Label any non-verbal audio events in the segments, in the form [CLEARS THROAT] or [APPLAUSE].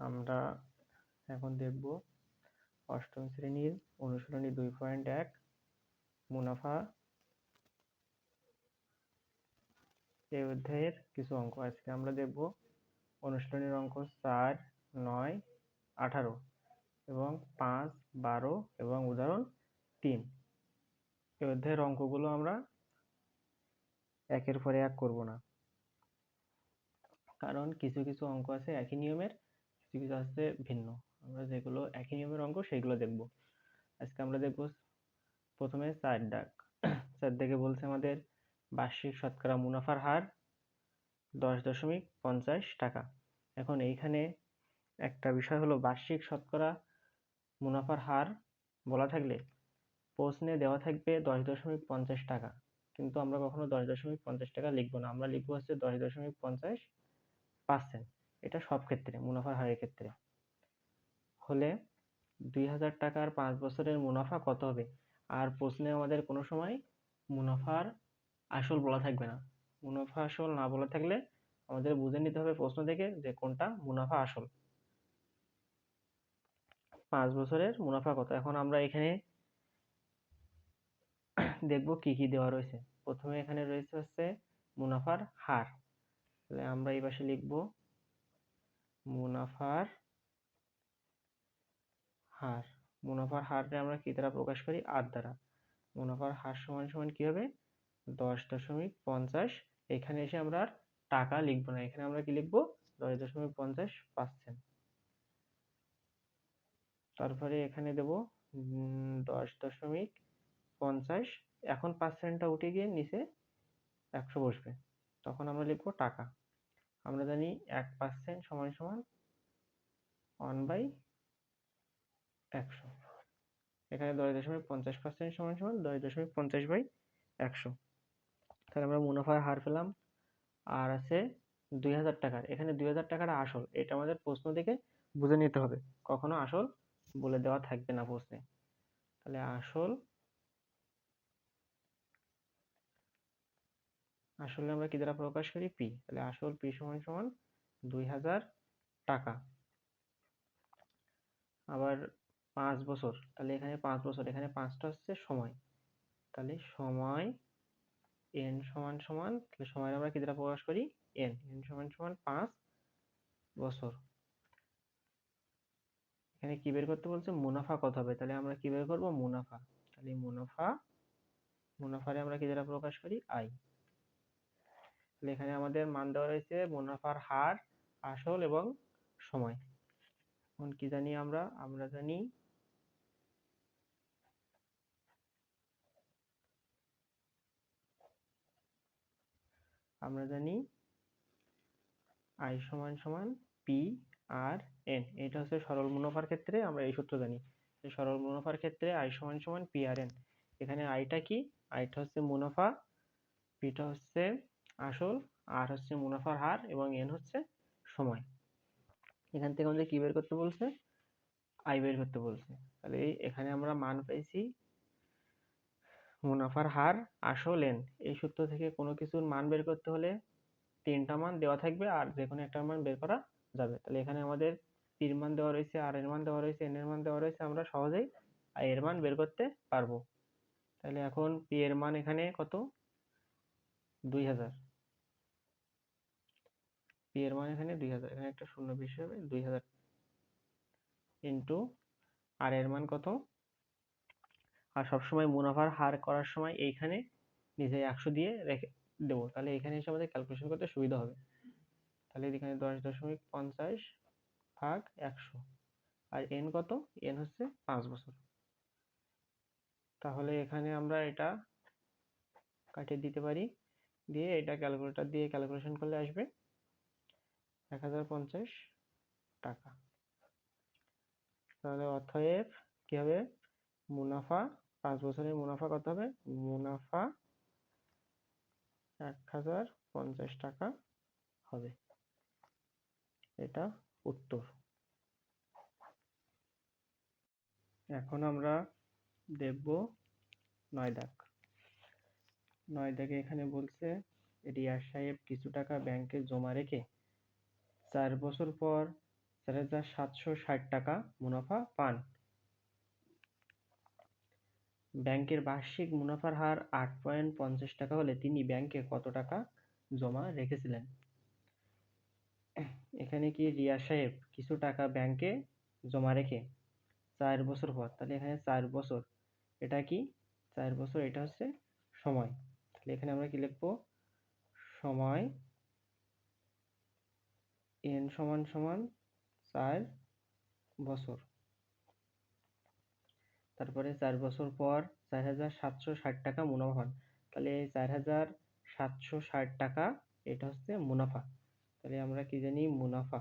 আমরা এখন দেখব অষ্টম শ্রেণির অনুশীলনী দুই পয়েন্ট এক, মুনাফা এই অধ্যায়ের কিছু অঙ্ক। আজকে আমরা দেখব অনুশীলনীর অঙ্ক চার, নয়, আঠারো এবং পাঁচ, বারো এবং উদাহরণ তিন। এই অধ্যায়ের অঙ্কগুলো আমরা একের পরে এক করব না। কারণ কিছু কিছু অঙ্ক আছে একই নিয়মের কিছু কিছু আছে ভিন্ন। আমরা যেগুলো একই নিয়মের অঙ্ক সেগুলো দেখব। আজকে আমরা দেখব প্রথমে চার দাগ চার দাগে বলছে আমাদের বার্ষিক শতকরা মুনাফার হার দশ দশমিক পঞ্চাশ টাকা। এখন এইখানে একটা বিষয় হলো, বার্ষিক শতকরা মুনাফার হার বলা থাকলে প্রশ্নে দেওয়া থাকবে দশ দশমিক পঞ্চাশ টাকা। কিন্তু আমরা কখনো দশ দশমিক পঞ্চাশ টাকা লিখব না। আমরা লিখব হচ্ছে দশ দশমিক পঞ্চাশ পার্সেন্ট এটা সব ক্ষেত্রে, মুনাফার হারের ক্ষেত্রে। হলে দুই হাজার টাকার পাঁচ বছরের মুনাফা কত হবে? আর প্রশ্নে আমাদের কোনো সময় মুনাফার আসল বলা থাকবে না। মুনাফা আসল না বলা থাকলে আমাদের বুঝে নিতে হবে প্রশ্ন থেকে যে কোনটা মুনাফা আসল। পাঁচ বছরের মুনাফা কত? এখন আমরা এখানে দেখব কি কি দেওয়া রয়েছে। প্রথমে এখানে রয়েছে হচ্ছে মুনাফার হার। তাহলে আমরা এই পাশে লিখব মুনাফার হার। মুনাফার হারকে আমরা কি দ্বারা প্রকাশ করি? আর দ্বারা। মুনাফার হার সমান সমান কি হবে? দশ দশমিক পঞ্চাশ। এখানে এসে আমরা আর টাকা লিখব না। এখানে আমরা কি লিখব? দশ দশমিক পঞ্চাশ পার্সেন্ট। তারপরে এখানে দেব দশ দশমিক পঞ্চাশ। এখন পার্সেন্টটা উঠে গিয়ে নিচে একশো বসবে। তখন আমরা লিখব টাকা। আমরা জানি এক পার্সেন্ট সমান সমান ওয়ান বাই একশো। এখানে দশ দশমিক পঞ্চাশ পার্সেন্ট সমান সমান দশ দশমিক পঞ্চাশ বাই একশো। তাহলে আমরা মুনাফার হার পেলাম। আর আছে দুই হাজার টাকার। এখানে দুই হাজার টাকার আসল। এটা আমাদের প্রশ্ন থেকে বুঝে নিতে হবে। কখনো আসল বলে দেওয়া থাকবে না প্রশ্নে। তাহলে আসল আসলে আমরা কি দ্বারা প্রকাশ করি? পি তাহলে আসল পি সমান সমান দুই হাজার টাকা। আবার পাঁচ বছর, তাহলে এখানে পাঁচ বছর, এখানে পাঁচটা হচ্ছে সময়। তাহলে সময় এন সমান সমান, তাহলে সময় আমরা কি দ্বারা প্রকাশ করি? এন এন সমান সমান পাঁচ বছর। এখানে কি বের করতে বলছে? মুনাফা কত হবে? তাহলে আমরা কি বের করব? মুনাফা। তাহলে মুনাফা, মুনাফারে আমরা কি দ্বারা প্রকাশ করি? আই তাহলে এখানে আমাদের মান দেওয়া রয়েছে মুনাফার হার, আসল এবং সময়। এখন কি জানি আমরা? আমরা জানি আমরা জানি আই সমান সমান পি আর এন এটা হচ্ছে সরল মুনাফার ক্ষেত্রে আমরা এই সূত্র জানি। সরল মুনাফার ক্ষেত্রে আই সমান সমান পি আর এন এখানে আইটা কি? আইটা হচ্ছে মুনাফা পিটা হচ্ছে আসল, আর হচ্ছে মুনাফার হার এবং এন হচ্ছে সময়। এখান থেকে আমাদের কি বের করতে বলছে? আই বের করতে বলছে। তাহলে এখানে আমরা মান পাইছি মুনাফার হার, আসল, এন। এই সূত্র থেকে কোনো কিছুর মান বের করতে হলে তিনটা মান দেওয়া থাকবে আর যে কোনো একটা মান বের করা যাবে। তাহলে এখানে আমাদের পির মান দেওয়া রয়েছে, আর এর মান দেওয়া রয়েছে, এন এর মান দেওয়া রয়েছে, আমরা সহজেই আই এর মান বের করতে পারব। তাহলে এখন পি এর মান এখানে কত? দুই হাজার। পি এর মান এখানে দুই হাজার, এখানে একটা শূন্য বেশি হবে, দুই হাজার ইন্টু আর এর মান কত? আর সবসময় মুনাফার হার করার সময় এইখানে নিজে একশো দিয়ে রেখে দেবো, তাহলে এখানে এসে আমাদের ক্যালকুলেশন করতে সুবিধা হবে। তাহলে এখানে দশ দশমিক পঞ্চাশ ভাগ একশো, আর এন কত? এন হচ্ছে পাঁচ বছর। তাহলে এখানে আমরা এটা কাটিয়ে দিতে পারি, দিয়ে এটা ক্যালকুলেটর দিয়ে ক্যালকুলেশন করলে আসবে এক হাজার পঞ্চাশ টাকা। তাহলে অতএব কি হবে? মুনাফা, পাঁচ বছরের মুনাফা কত হবে? মুনাফা এক হাজার পঞ্চাশ টাকা হবে। এটা উত্তর। এখন আমরা দেখব নয় দাগ নয় দাগে এখানে বলছে রিয়াজ সাহেব কিছু টাকা ব্যাংকে জমা রেখে চার বছর পর চার হাজার সাতশো ষাট টাকা মুনাফা পান। ব্যাংকের বার্ষিক মুনাফার হার আট পয়েন্ট পঞ্চাশ টাকা হলে তিনি ব্যাংকে কত টাকা জমা রেখেছিলেন? এখানে কি রিয়া সাহেব কিছু টাকা ব্যাংকে জমা রেখে চার বছর পর, তাহলে এখানে চার বছর, এটা কি? চার বছর, এটা হচ্ছে সময়। তাহলে এখানে আমরা কি লিখব? সময় এন সমান সমান চার বছর। তারপরে চার বছর পর চার হাজার সাতশো ষাট টাকা মুনাফা পান তাহলে চার হাজার সাতশো ষাট টাকা, এটা হচ্ছে মুনাফা। তাহলে আমরা কি জানি? মুনাফা।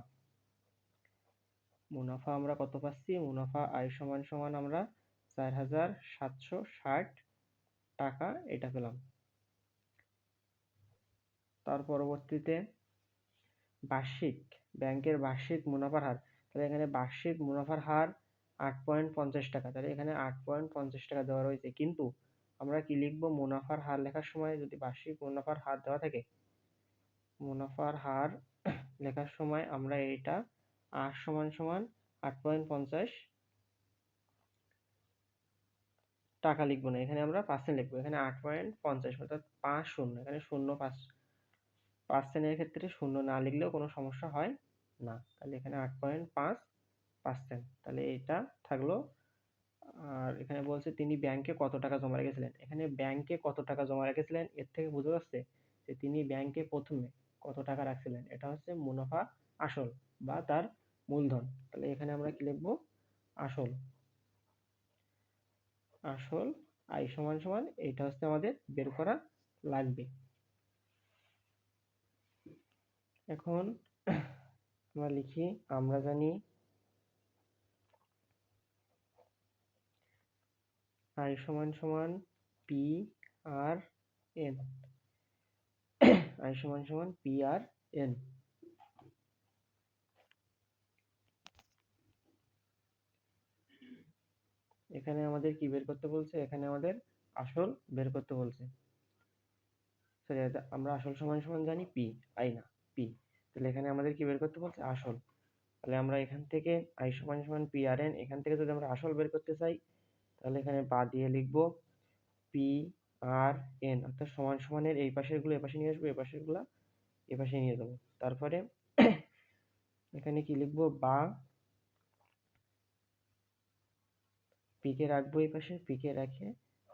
মুনাফা আমরা কত পাচ্ছি? মুনাফা আয় সমান সমান আমরা চার হাজার সাতশো ষাট টাকা এটা পেলাম। তার পরবর্তীতে বার্ষিক, ব্যাংকের বার্ষিক মুনাফার হার। তাহলে এখানে বার্ষিক মুনাফার হার আট পয়েন্ট পঞ্চাশ টাকা। তাহলে এখানে আট পয়েন্ট পঞ্চাশ টাকা দেওয়া রয়েছে। কিন্তু আমরা কি লিখব? মুনাফার হার লেখার সময় যদি বার্ষিক মুনাফার হার দেওয়া থাকে, মুনাফার হার [CLEARS THROAT] লেখার সময় আমরা এটা আট সমান সমান আট পয়েন্ট পঞ্চাশ টাকা লিখব না। এখানে আমরা পার্সেন্ট লিখব। এখানে আট পয়েন্ট পঞ্চাশ, অর্থাৎ পাঁচ শূন্য। এখানে শূন্য পাঁচ পার্সেন্টের ক্ষেত্রে শূন্য না লিখলেও কোনো সমস্যা হয় না। তাহলে এখানে আট পয়েন্ট পাঁচ পার্সেন্ট তাহলে এটা থাকল, আর এখানে বলছে তিনি ব্যাংকে কত টাকা জমা রেখেছিলেন? এখানে ব্যাংকে কত টাকা জমা রেখেছিলেন? এর থেকে বোঝা যাচ্ছে যে তিনি ব্যাংকে প্রথমে কত টাকা রাখছিলেন? এটা হচ্ছে মুনাফা আসল বা তার মূলধন। তাহলে এখানে আমরা কি লিখব? আসল। আসল আই সমান সমান, এটা হচ্ছে আমাদের বের করা লাগবে। এখন আমরা লিখি, আমরা জানি আই সমান সমান পি আর এন আই সমান সমান পি আর এন এখানে আমাদের কি বের করতে বলছে? এখানে আমাদের আসল বের করতে বলছে। সরি, আমরা আসল সমান সমান জানি পি আই না? পি তাহলে এখানে আমাদের কি বের করতে বলছে? আসল। তাহলে আমরা এখান থেকে আই সমান সমান পি আর এন এখান থেকে যদি আমরা আসল বের করতে চাই, তাহলে এখানে বা দিয়ে লিখব পি আর এন অর্থাৎ সমান সমানের এই পাশেরগুলো এপাশে নিয়ে আসব এ পাশেরগুলা এপাশে নিয়ে যাব। তারপরে [COUGHS] এখানে কি লিখব? বা পিকে রাখব এই পাশে, পিকে রাখে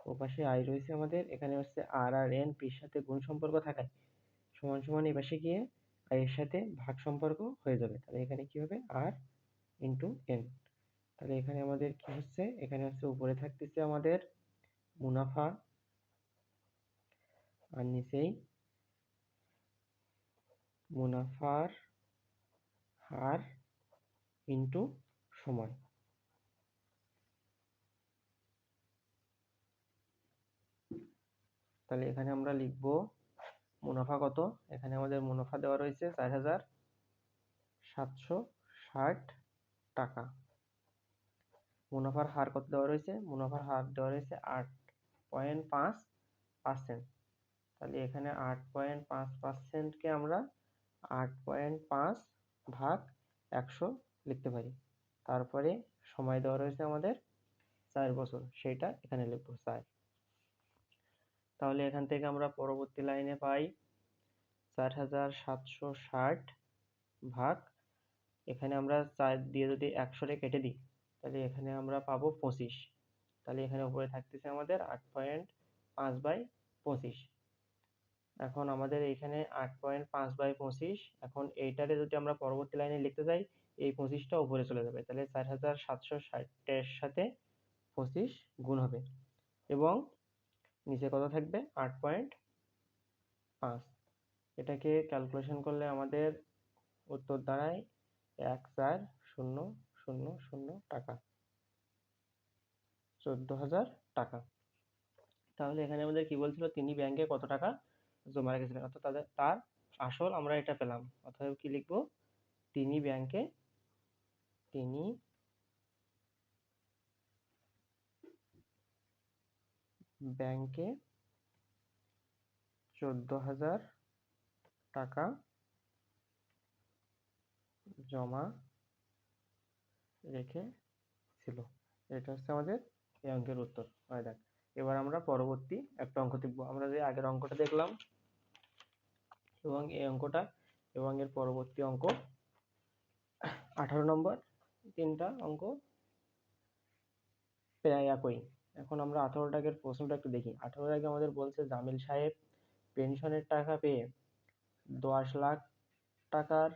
ও পাশে আই রয়েছে আমাদের। এখানে হচ্ছে আর আর এন পির সাথে গুণ সম্পর্ক থাকায়। সমান সমান এই পাশে গিয়ে আই এর সাথে ভাগ সম্পর্ক হয়ে যাবে। তাহলে এখানে কি হবে? আর ইন্টু এন তাহলে এখানে আমাদের কি হচ্ছে? এখানে হচ্ছে উপরে থাকতেছে আমাদের মুনাফা। আর নিচেই মুনাফার হার ইন্টু সময় তাহলে এখানে আমরা লিখব মুনাফা কত? এখানে আমাদের মুনাফা দেওয়া রয়েছে চার হাজার সাতশো ষাট টাকা। মুনাফার হার কত দেওয়া রয়েছে? মুনাফার হার দেওয়া রয়েছে আট পয়েন্ট পাঁচ পার্সেন্ট। তাহলে এখানে আট পয়েন্ট পাঁচ পার্সেন্টকে আমরা আট পয়েন্ট পাঁচ ভাগ একশো লিখতে পারি। তারপরে সময় দেওয়া রয়েছে আমাদের চার বছর। সেটা এখানে লিখব, চার। তাহলে এখান থেকে আমরা পরবর্তী লাইনে পাই চার হাজার সাতশো ষাট ভাগ। এখানে আমরা চার দিয়ে যদি একশোরে কেটে দিই, তাহলে এখানে আমরা পাবো পঁচিশ। তাহলে এখানে উপরে থাকতেছে আমাদের আট পয়েন্ট পাঁচ বাই পঁচিশ। এখন আমাদের এখানে আট পয়েন্ট পাঁচ বাই পঁচিশ। এখন এইটারে যদি আমরা পরবর্তী লাইনে লিখতে যাই, এই পঁচিশটা উপরে চলে যাবে। তাহলে চার হাজার সাতশো ষাটের সাথে পঁচিশ গুণ হবে। এবং নিচে কত থাকবে? আট পয়েন্ট পাঁচ। এটাকে ক্যালকুলেশন করলে আমাদের উত্তর দাঁড়ায় এক চার শূন্য শূন্য শূন্য টাকা। চোদ্দ হাজার টাকা। তাহলে এখানে আমাদের কি বলছিল? তিনি ব্যাংকে কত টাকা জমা রেখেছিলেন? অর্থাৎ তাদের, তার আসল আমরা এটা পেলাম। অথবা কি লিখব? তিনি ব্যাংকে তিনি ব্যাংকে চোদ্দ হাজার টাকা জমা রেখেছিল এটা হচ্ছে আমাদের এই অঙ্কের উত্তর। হয় দেখ, এবার আমরা পরবর্তী একটা অঙ্ক দেখব। আমরা যে আগের অঙ্কটা দেখলাম, এবং এই অঙ্কটা, এবং এর পরবর্তী অঙ্ক, আঠারো নম্বর তিনটা অঙ্ক প্রায় একই। এখন আমরা আঠারো টাকের প্রশ্নটা একটু দেখি। আঠারো আগে আমাদের বলছে, জামিল সাহেব পেনশনের টাকা পেয়ে দশ লাখ টাকার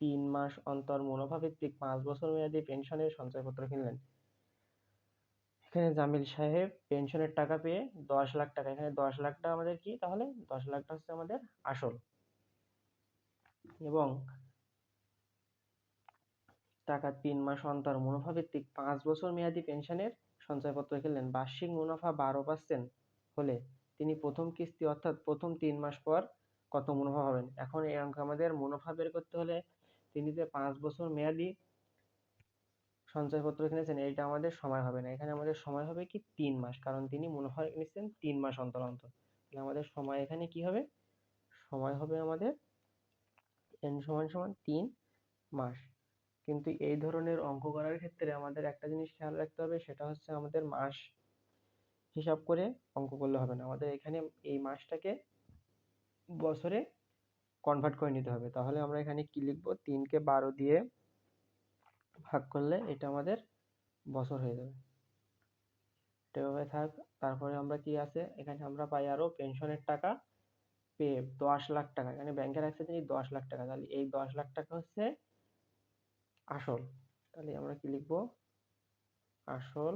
তিন মাস অন্তর মুনাফা ভিত্তিক পাঁচ বছর মেয়াদী পেনশনের সঞ্চয়পত্র কিনলেন। এখানে জামিল সাহেব পেনশনের টাকা পেয়ে দশ লাখ টাকা, এখানে দশ লাখটা আমাদের কি? তাহলে দশ লাখটা হচ্ছে আমাদের আসল। এবং টাকা তিন মাস অন্তর মুনাফা ভিত্তিক পাঁচ বছর মেয়াদী পেনশনের সঞ্চয়পত্র কিনলেন। বার্ষিক মুনাফা বারো পার্সেন্ট হলে তিনি প্রথম কিস্তি অর্থাৎ প্রথম তিন মাস পর কত মুনাফা পাবেন? এখন এই অঙ্ক আমাদের মুনাফা বের করতে হলে তিনি যে পাঁচ বছর মেয়াদি সঞ্চয়পত্র কিনেছেন, এইটা আমাদের সময় হবে না। এখানে আমাদের সময় হবে কি? তিন মাস। কারণ তিনি মুনাফা নিচ্ছেন তিন মাস অন্তর অন্তর। তাহলে আমাদের সময় এখানে কি হবে? সময় হবে আমাদের এন সমান সমান তিন মাস। কিন্তু এই ধরনের অঙ্ক করার ক্ষেত্রে আমাদের একটা জিনিস খেয়াল রাখতে হবে, সেটা হচ্ছে আমাদের মাস। হিসাব করে অঙ্ক করলে হবে না। আমাদের এখানে এই মাসটাকে বছরে কনভার্ট করে নিতে হবে। তাহলে আমরা এখানে কি লিখব? তিনকে বারো দিয়ে ভাগ করলে এটা আমাদের বছর হয়ে যাবে। এভাবে থাক। তারপরে আমরা কি আছে? এখানে আমরা পাই আরও পেনশনের টাকা পেয়ে দশ লাখ টাকা। এখানে ব্যাংকে রাখছে তিনি দশ লাখ টাকা, তাহলে এই দশ লাখ টাকা হচ্ছে আসল। তাহলে আমরা কি লিখব? আসল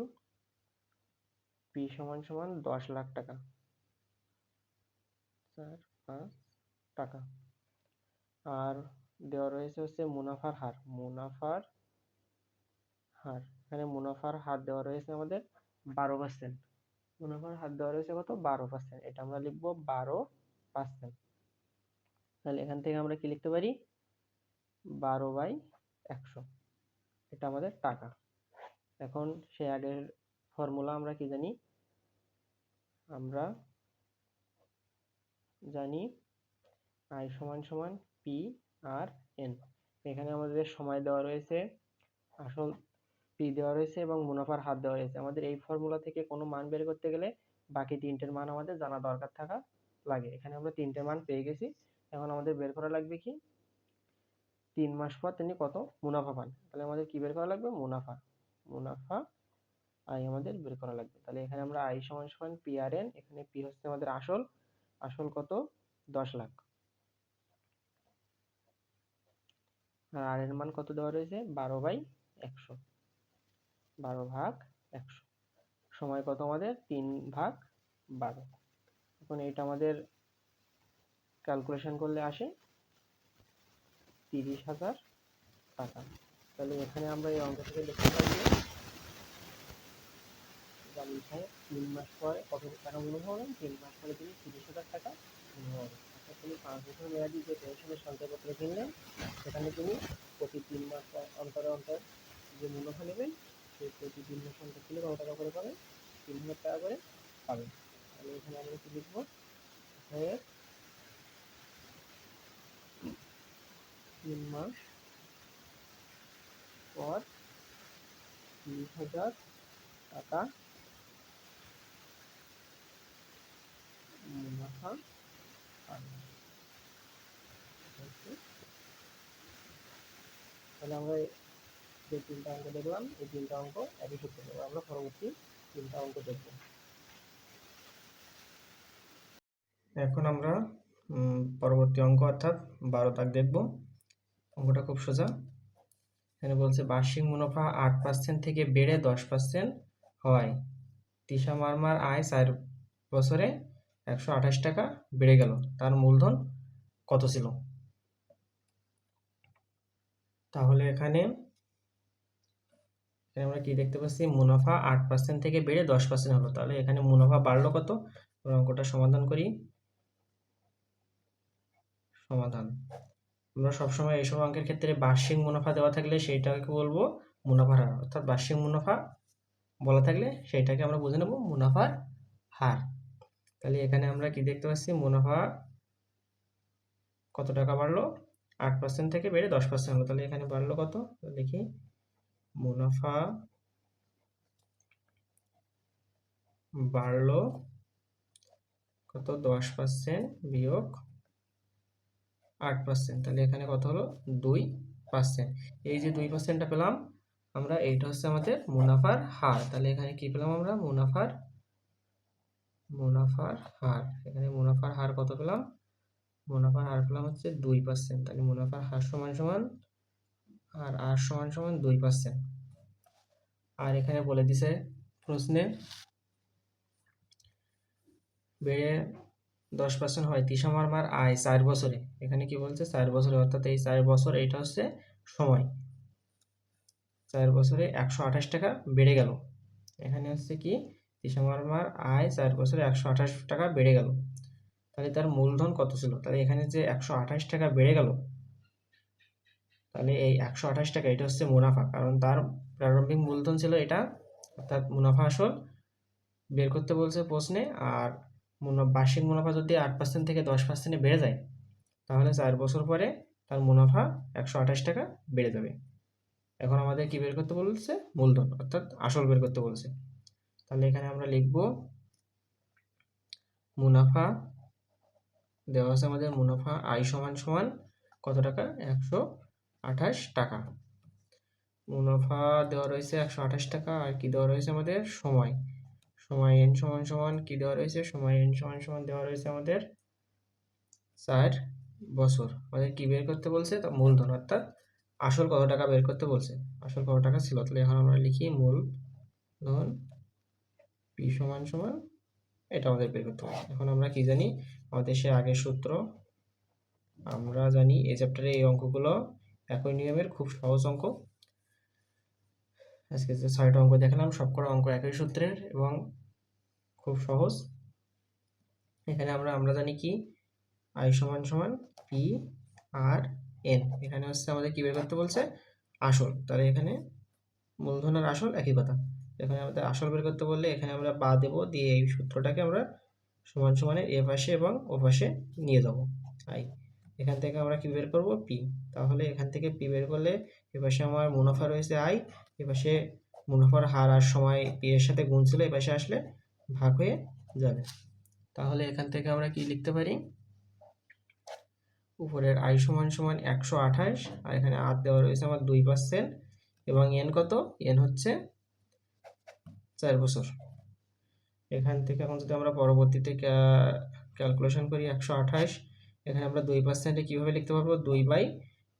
পি সমান সমান দশ লাখ টাকা। চার, পাঁচ টাকা। আর দেওয়া রয়েছে হচ্ছে মুনাফার হার। মুনাফার হার। এখানে মুনাফার হার দেওয়া রয়েছে আমাদের বারো পার্সেন্ট মুনাফার হার দেওয়া রয়েছে কত? বারো পার্সেন্ট এটা আমরা লিখব বারো পার্সেন্ট তাহলে এখান থেকে আমরা কি লিখতে পারি? বারো বাই একশো। এটা আমাদের টাকা। এখন সে আগের ফর্মুলা আমরা কি জানি? আমরা জানি আই সমান সমান পি আর এন এখানে আমাদের সময় দেওয়া রয়েছে, আসল পি দেওয়া রয়েছে এবং মুনাফার হার দেওয়া রয়েছে। আমাদের এই ফর্মুলা থেকে কোনো মান বের করতে গেলে বাকি তিনটের মান আমাদের জানা দরকার থাকা লাগে। এখানে আমরা তিনটে মান পেয়ে গেছি। এখন আমাদের বের করা লাগবে কি? তিন মাস পর তিনি কত? মুনাফা পান। তাহলে আমাদের কি বের করা লাগবে? মুনাফা। মুনাফা আই আমাদের বের করা লাগবে। তাহলে এখানে আমরা আই সমান সমান পি আর এন এখানে পি হচ্ছে আমাদের আসল। আসল কত? দশ লাখ। আর আর এর মান কত দেওয়া রয়েছে? বারো বাই একশো। বারো ভাগ একশো। সময় কত আমাদের? তিন ভাগ বারো। এখন এটা আমাদের ক্যালকুলেশন করলে আসে। তিরিশ হাজার টাকা। তাহলে এখানে আমরা এই অঙ্ক থেকে লিখতে পারি জামিল তিন মাস পরে কত টাকা মুনাফা হবেন তিন মাস পরে তিনি তিরিশ হাজার টাকা মুনাফা হবেন অর্থাৎ তিনি পাঁচ বছর মেয়াদি যে পেনশনের সঞ্চয়পত্র কিনলেন, সেখানে তিনি প্রতি তিন মাস অন্তরে অন্তর যে মুনাফা নেবেন সেই প্রতি তিন মাস অন্তর কিনে কত টাকা করে পাবেন? তিন হাজার টাকা করে পাবেন। তাহলে এখানে আমরা কি লিখব? সাহেব তিন মাস পর তিরিশ হাজার টাকা মুনাফা তাহলে আমরা যে তিনটা অঙ্ক দেখলাম, এই তিনটা অঙ্ক একই সূত্রে দেবো। আমরা পরবর্তী তিনটা অঙ্ক দেখব। এখন আমরা পরবর্তী অঙ্ক অর্থাৎ বারো দাগ দেখব। অঙ্কটা খুব সোজা। এখানে বলছে বার্ষিক মুনাফা আট পার্সেন্ট থেকে বেড়ে দশ পার্সেন্ট হওয়ায় তিশা মারমার আয় চার বছরে একশো আঠাশ টাকা বেড়ে গেল। তার মূলধন কত ছিল? তাহলে এখানে আমরা কি দেখতে পাচ্ছি? মুনাফা আট পার্সেন্ট থেকে বেড়ে দশ পার্সেন্ট হলো। তাহলে এখানে মুনাফা বাড়লো কত? অঙ্কটা সমাধান করি। সমাধান। আমরা সবসময় এইসব অঙ্কের ক্ষেত্রে বার্ষিক মুনাফা দেওয়া থাকলে সেইটাকে বলব মুনাফার হার। অর্থাৎ বার্ষিক মুনাফা বলা থাকলে সেইটাকে আমরা বুঝে নেব মুনাফার হার। তাহলে এখানে আমরা কি দেখতে পাচ্ছি? মুনাফা কত টাকা বাড়লো? আট পার্সেন্ট থেকে বেড়ে দশ পার্সেন্ট হলো। তাহলে এখানে বাড়লো কত? লিখি মুনাফা বাড়লো কত? দশ পার্সেন্ট বিয়োগ আট পার্সেন্ট তাহলে এখানে কত হলো? দুই পার্সেন্ট এই যে দুই পার্সেন্টটা পেলাম, আমরা এইটা হচ্ছে আমাদের মুনাফার হার। তাহলে এখানে কি পেলাম আমরা? মুনাফার মুনাফার হার। এখানে মুনাফার হার কত পেলাম? মুনাফার হার পেলাম হচ্ছে দুই পার্সেন্ট তাহলে মুনাফার হার সমান সমান, আর আর সমান সমান দুই পার্সেন্ট আর এখানে বলে দিছে প্রশ্নে, বেড়ে দশ পার্সেন্ট হয়। তিসা মারমার আয় চার বছরে। এখানে কি বলছে? চার বছরে। অর্থাৎ এই চার বছর এইটা হচ্ছে সময়। চার বছরে একশো আঠাশ টাকা বেড়ে গেল। এখানে হচ্ছে কি? তিসা মারমার আয় চার বছরে একশো আঠাশ টাকা বেড়ে গেল। তাহলে তার মূলধন কত ছিল? তাহলে এখানে যে একশো আঠাশ টাকা বেড়ে গেল, তাহলে এই একশো আঠাশ টাকা এটা হচ্ছে মুনাফা। কারণ তার প্রারম্ভিক মূলধন ছিল এটা। অর্থাৎ মুনাফা আসল। বের করতে বলছে প্রশ্নে। আর বার্ষিক মুনাফা যদি আট পার্সেন্ট থেকে দশ পার্সেন্টে বেড়ে যায়, তাহলে চার বছর পরে তার মুনাফা একশো আঠাশ টাকা বেড়ে যাবে। এখন আমাদের কি বের করতে বলছে? মূলধন, অর্থাৎ আসল বের করতে বলছে। তাহলে এখানে আমরা লিখব, মুনাফা, দেওয়া আছে আমাদের মুনাফা আয় সমান সমান কত টাকা? একশো আঠাশ টাকা। মুনাফা দেওয়া রয়েছে একশো আঠাশ টাকা, আর কি দেওয়া রয়েছে আমাদের? সময়। সময় এন সমান সমান কি দেওয়া রয়েছে? সময় এন সমান সমান দেওয়া রয়েছে আমাদের চার বছর। আমাদের কি বের করতে বলছে? তা মূলধন অর্থাৎ আসল কত টাকা বের করতে বলছে? আসল কত টাকা ছিল? তাহলে এখন আমরা লিখি মূলধন পি সমান সমান, এটা আমাদের বের করতে হবে এখন আমরা কি জানি? আমাদের সে আগের সূত্র। আমরা জানি এই চ্যাপ্টারে এই অঙ্কগুলো একই নিয়মের, খুব সহজ অঙ্ক। আজকে যে ছয়টা অঙ্ক দেখালাম সবকটা অঙ্ক একই সূত্রের এবং খুব সহজ। এখানে আমরা আমরা জানি কি? আই সমান সমান পি আর এন এখানে হচ্ছে আমাদের কি বের করতে বলছে? আসল। তাহলে এখানে মূলধন আর আসল একই কথা। এখানে আমাদের আসল বের করতে বললে এখানে আমরা বা দেবো, দিয়ে এই সূত্রটাকে আমরা সমান সমানে এ পাশে এবং ও পাশে নিয়ে যাব। আই এখান থেকে আমরা কি বের করব? পি তাহলে এখান থেকে পি বের করলে এ পাশে আমার মুনাফা রয়েছে আই এ পাশে মুনাফার হার আর সময় পি এর সাথে গুণ ছিল এ পাশে আসলে ভাগ হয়ে যাবে। তাহলে এখান থেকে আমরা কি লিখতে পারি? উপরের আই সমান সমান একশো আঠাশ, আর এখানে আর দেওয়া রয়েছে আমার দুই পার্সেন্ট এবং এন কত? এন হচ্ছে চার বছর। এখান থেকে এখন যদি আমরা পরবর্তীতে ক্যালকুলেশন করি একশো আঠাশ, এখানে আমরা দুই পার্সেন্টে কীভাবে লিখতে পারব? দুই বাই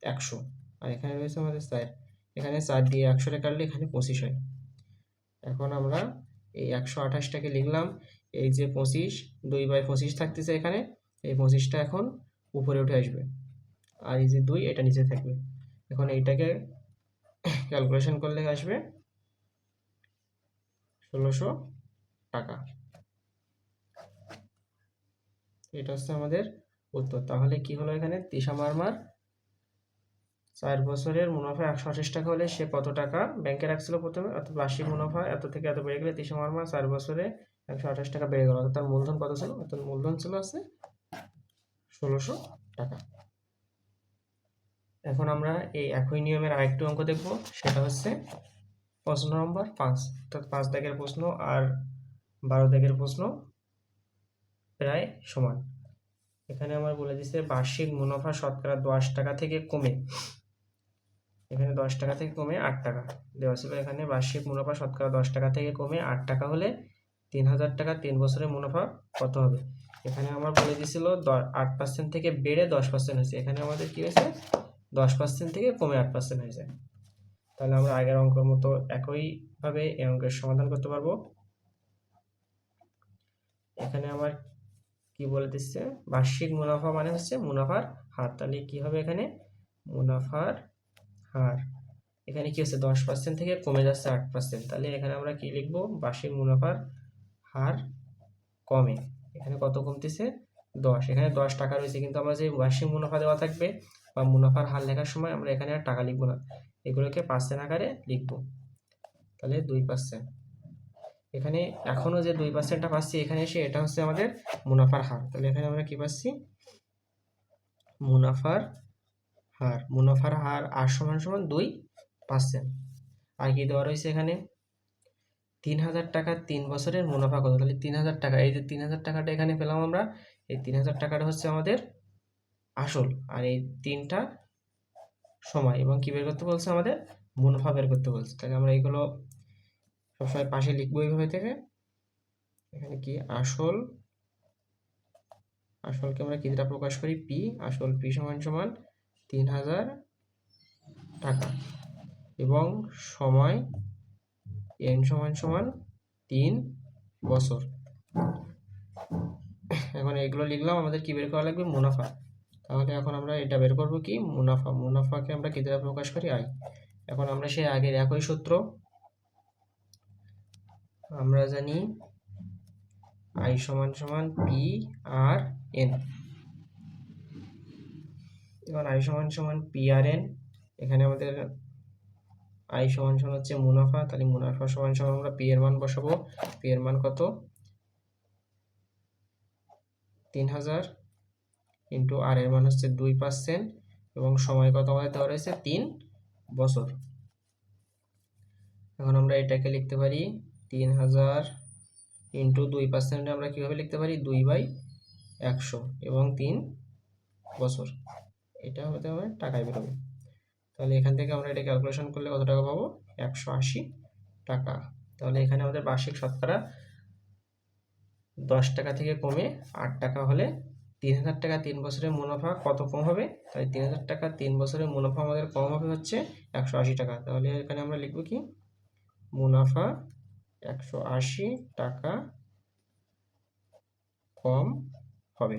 একশো, আর এখানে রয়েছে আমাদের চার। এখানে চার দিয়ে একশোটা কাটলে এখানে পঁচিশ হয়। এখন আমরা এই একশো আঠাশটাকে লিখলাম, এই যে পঁচিশ, দুই বাই পঁচিশ থাকতেছে এখানে, এই পঁচিশটা এখন উপরে উঠে আসবে। আর এই যে দুই, এটা নিচে থাকবে। এখন এইটাকে ক্যালকুলেশন করলে আসবে ষোলোশো টাকা। এটা হচ্ছে আমাদের উত্তর। তাহলে কি হলো এখানে? তিশা মারমার চার বছরের মুনাফা একশো আঠাশ টাকা হলে সে কত টাকা ব্যাংকে রাখছিল প্রথমে? অর্থাৎ বার্ষিক মুনাফা এত থেকে এত বেড়ে গেলে তিশা মারমার চার বছরে একশো আঠাশ টাকা বেড়ে গেল। তার মূলধন কত ছিল? অর্থাৎ মূলধন ছিল আছে ষোলোশো টাকা। এখন আমরা এই একই নিয়মের আরেকটি অঙ্ক দেখব। সেটা হচ্ছে প্রশ্ন নম্বর পাঁচ। অর্থাৎ পাঁচ দাগের প্রশ্ন আর বারো দাগের প্রশ্ন প্রায় সমান। এখানে আমার বলে দিছে বার্ষিক মুনাফা শতকরা দশ টাকা থেকে কমে। এখানে দশ টাকা থেকে কমে আট টাকা। দেওয়া ছিল এখানে বার্ষিক মুনাফা শতকরা দশ টাকা থেকে কমে আট টাকা হলে তিন হাজার টাকা তিন বছরের মুনাফা কত হবে? এখানে আমার বলে দিছিল আট পার্সেন্ট থেকে বেড়ে দশ পার্সেন্ট হয়েছে। এখানে আমাদের কি হয়েছে? দশ পার্সেন্ট থেকে কমে আট পার্সেন্ট হয়েছে। তাহলে আমরা আগের অঙ্কের মতো একইভাবে এই অঙ্কের সমাধান করতে পারব। এখানে আমার কি বলে দিচ্ছে? বার্ষিক মুনাফা মানে হচ্ছে মুনাফার হার। তাহলে কি হবে এখানে? মুনাফার হার এখানে কি হচ্ছে? দশ পার্সেন্ট থেকে কমে যাচ্ছে আট পার্সেন্ট তাহলে এখানে আমরা কি লিখব? বার্ষিক মুনাফার হার কমে। এখানে কত কমতেছে? দশ। এখানে দশ টাকা রয়েছে, কিন্তু আমরা যে বার্ষিক মুনাফা দেওয়া থাকবে বা মুনাফার হার লেখার সময় আমরা এখানে আর টাকা লিখব না। এগুলোকে পার্সেন্ট আকারে লিখব। তাহলে দুই পার্সেন্ট এখানে এখনও যে দুই পার্সেন্টটা পাচ্ছি, এখানে এসে এটা হচ্ছে আমাদের মুনাফার হার। তাহলে এখানে আমরা কি পাচ্ছি? মুনাফার হার, মুনাফার হার আর সমান সমান দুই পার্সেন্ট আর কি দেওয়া রয়েছে এখানে? তিন হাজার টাকা তিন বছরের মুনাফা কত? তাহলে তিন হাজার টাকা, এই যে তিন হাজার টাকাটা এখানে পেলাম আমরা, এই তিন হাজার টাকাটা হচ্ছে আমাদের আসল। আর এই তিনটা সময় এবং কী বের করতে বলছে আমাদের? মুনাফা বের করতে বলছে। তাহলে আমরা এইগুলো সবসময় পাশে লিখব এইভাবে থেকে। এখানে কি? আসল, আসলকে আমরা কি প্রকাশ করি? পি, আসল পি সমান সমান তিন হাজার টাকা এবং সময় এন সমান সমান তিন বছর। এখন এগুলো লিখলাম, আমাদের কি বের করা লাগবে? মুনাফা। তাহলে এখন আমরা এটা বের করব কি? মুনাফা। মুনাফাকে আমরা কি প্রকাশ করি? আই এখন আমরা সেই আগের একই সূত্র, আমরা জানি আই সমান সমান পি আর এন। এখন আই সমান সমান পি আর এন এখানে আমাদের আই সমান সমান হচ্ছে মুনাফা, তাহলে মুনাফা সমান সমান আমরা পি এর মান বসাবো। পি মান কত? তিন হাজার ইন্টু আর এর মান হচ্ছে দুই পার্সেন্ট এবং সময় কত আমাদের দেওয়া রয়েছে? তিন বছর। এখন আমরা এটাকে লিখতে পারি তিন হাজার ইন্টু দুই পার্সেন্টে আমরা কীভাবে লিখতে পারি? দুই বাই একশো এবং তিন বছর। এটা হতে হবে টাকায় বেরোবে তাহলে এখান থেকে আমরা এটা ক্যালকুলেশন করলে কত টাকা পাবো? একশো আশি টাকা। তাহলে এখানে আমাদের বার্ষিক শতকরা দশ টাকা থেকে কমে আট টাকা হলে তিন হাজার টাকা তিন বছরের মুনাফা কত কম হবে? তাই তিন হাজার টাকা তিন বছরের মুনাফা আমাদের কম হবে হচ্ছে একশো আশি টাকা। তাহলে এখানে আমরা লিখব কি? মুনাফা একশো আশি টাকা কম হবে।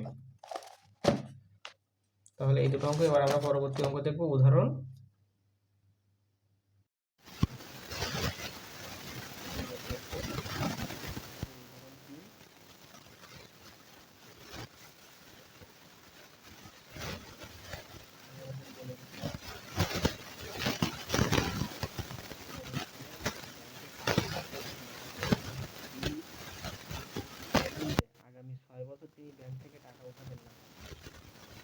তাহলে এই দুটো অঙ্ক এবার আমরা পরবর্তী অঙ্ক দেখব। উদাহরণ আগামী ছয় বছর তিনি ব্যাংক থেকে টাকা উঠাবেন না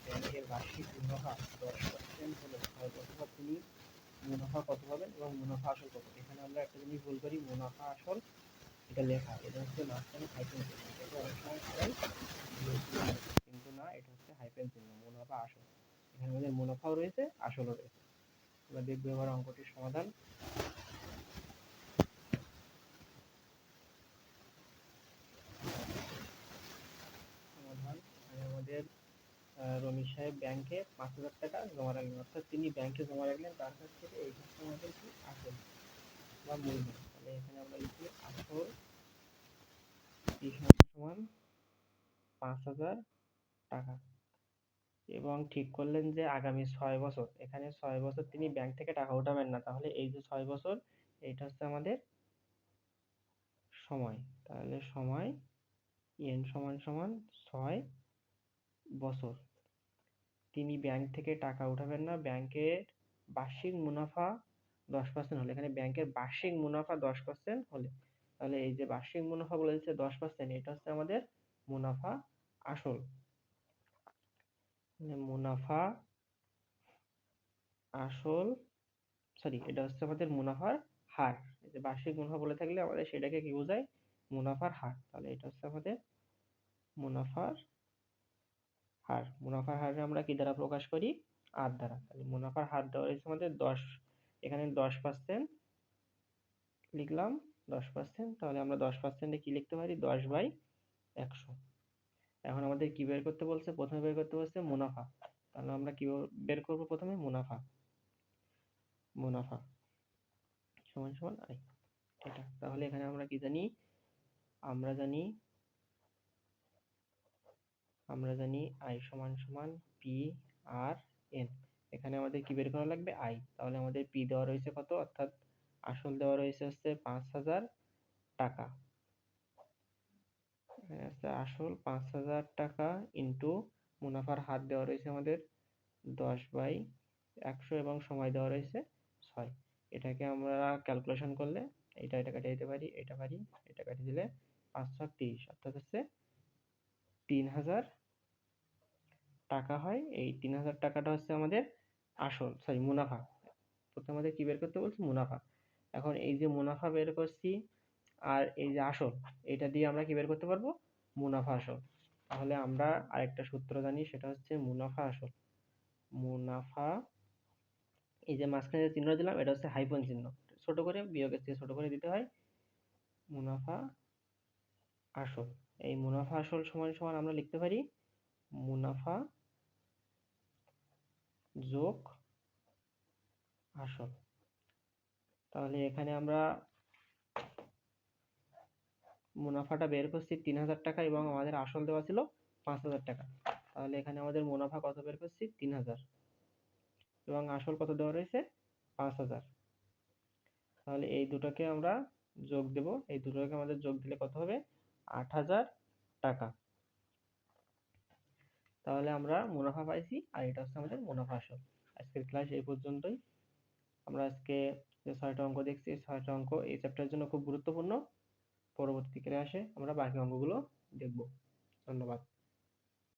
ব্যাংকের বার্ষিক মুনাফা দশ পার্সেন্ট হলে ছয় বছর পর তিনি মুনাফা কত পাবেন এবং মুনাফা আসল কত? এখানে আমরা একটা জিনিস ভুল করি, মুনাফা আসল, এটা লেখা। এটা হচ্ছে মাঝখানে হাইপেন চিহ্ন। এটাকে অনেক সময় কিন্তু না, এটা হচ্ছে হাইপেন চিহ্ন, মুনাফা আসল। এখানে আমাদের মুনাফাও রয়েছে, আসলও রয়েছে। আমরা দেখব এবার অঙ্কটির সমাধান। সমাধান আমাদের রমিজ সাহেব ব্যাংকে পাঁচ হাজার টাকা জমা রাখলেন। অর্থাৎ তিনি ব্যাংকে জমা রাখলেন, তার কাছ থেকে এই হচ্ছে আমাদের কি আসল বা মূলধন তাহলে এখানে আমরা লিখি আসল সমান পাঁচ হাজার টাকা। এবং ঠিক করলেন যে আগামী ছয় বছর। এখানে ছয় বছর তিনি ব্যাংক থেকে টাকা উঠাবেন না। তাহলে এই যে ছয় বছর, এইটা হচ্ছে আমাদের সময়। তাহলে সময় এন সমান সমান ছয় বছর। তিনি ব্যাংক থেকে টাকা উঠাবেন না। ব্যাংকের বার্ষিক মুনাফা দশ পার্সেন্ট হলে। এখানে ব্যাংকের বার্ষিক মুনাফা দশ পার্সেন্ট হলে। তাহলে এই যে বার্ষিক মুনাফা বলে দিচ্ছে দশ পার্সেন্ট এটা হচ্ছে আমাদের মুনাফা আসল। মানে মুনাফা আসল সরি এটা হচ্ছে আমাদের মুনাফার হার। যে বার্ষিক মুনাফা বলে থাকলে আমাদের সেটাকে কি বোঝায়? মুনাফার হার। তাহলে এটা হচ্ছে আমাদের মুনাফার হার, মুনাফার হার আমরা কি দ্বারা প্রকাশ করি? আর দ্বারা। তাহলে মুনাফার হার দেওয়া রয়েছে আমাদের দশ। এখানে দশ পার্সেন্ট লিখলাম, দশ পার্সেন্ট তাহলে আমরা দশ পার্সেন্টে কি লিখতে পারি? দশ বাই একশো। এখন আমাদের কি বের করতে বলছে? প্রথমে বের করতে বলছে মুনাফা। তাহলে আমরা কি বের করব প্রথমে? মুনাফা। মুনাফা। সমান সমান আই। এটা। তাহলে এখানে আমরা কি জানি? আমরা জানি আমরা জানি আই সমান সমান পি আর এন এখানে আমাদের কি বের করা লাগবে? আই তাহলে আমাদের পি দেওয়া রয়েছে কত? অর্থাৎ আসল দেওয়া রয়েছে হচ্ছে পাঁচ হাজার টাকা। আছে আসল পাঁচ হাজার টাকা ইন্টু মুনাফার হার দেওয়া রয়েছে আমাদের দশ বাই একশো এবং সময় দেওয়া রয়েছে ছয়। এটাকে আমরা ক্যালকুলেশন করলে এটা এটা কাটিয়ে দিতে পারি, এটা পারি, এটা কাটিয়ে দিলে পাঁচশো তিরিশ। অর্থাৎ হচ্ছে তিন হাজার টাকা হয়, এই তিন হাজার টাকাটা হচ্ছে আমাদের আসল সরি মুনাফা। প্রথমে আমাদের কি বের করতে বলছে? মুনাফা। এখন এই যে মুনাফা বের করছি, আর এই যে আসল, এটা দিয়ে আমরা কি বের করতে পারব? মুনাফা আসল। তাহলে আমরা আরেকটা সূত্র জানি, সেটা হচ্ছে মুনাফা আসল। মুনাফা, এই যে মাঝখানে চিহ্ন দিলাম, এটা হচ্ছে হাইফেন চিহ্ন। ছোট করে, বিয়োগের থেকে ছোট করে দিতে হয়। মুনাফা আসল। এই মুনাফা আসল সমান সমান আমরা লিখতে পারি মুনাফা যোগ আসল। তাহলে এখানে আমরা মুনাফাটা বের করছি তিন হাজার টাকা এবং আমাদের আসল দেওয়া ছিল পাঁচ হাজার টাকা। তাহলে এখানে আমাদের মুনাফা কত বের করছি? তিন হাজার। এবং আসল কত দেওয়া রয়েছে? পাঁচ হাজার। তাহলে এই দুটোকে আমরা যোগ দেব। এই দুটোকে আমাদের যোগ দিলে কত হবে? আট হাজার টাকা। তাহলে আমরা মুনাফা পাইছি আর এটা হচ্ছে আমাদের মুনাফা আসল। আজকের ক্লাস এই পর্যন্তই। আমরা আজকে যে ছয়টা অঙ্ক দেখছি ছয়টা অঙ্ক এই চ্যাপ্টারের জন্য খুব গুরুত্বপূর্ণ। পরবর্তী ক্লাসে আমরা বাকি অঙ্কগুলো দেখব। ধন্যবাদ।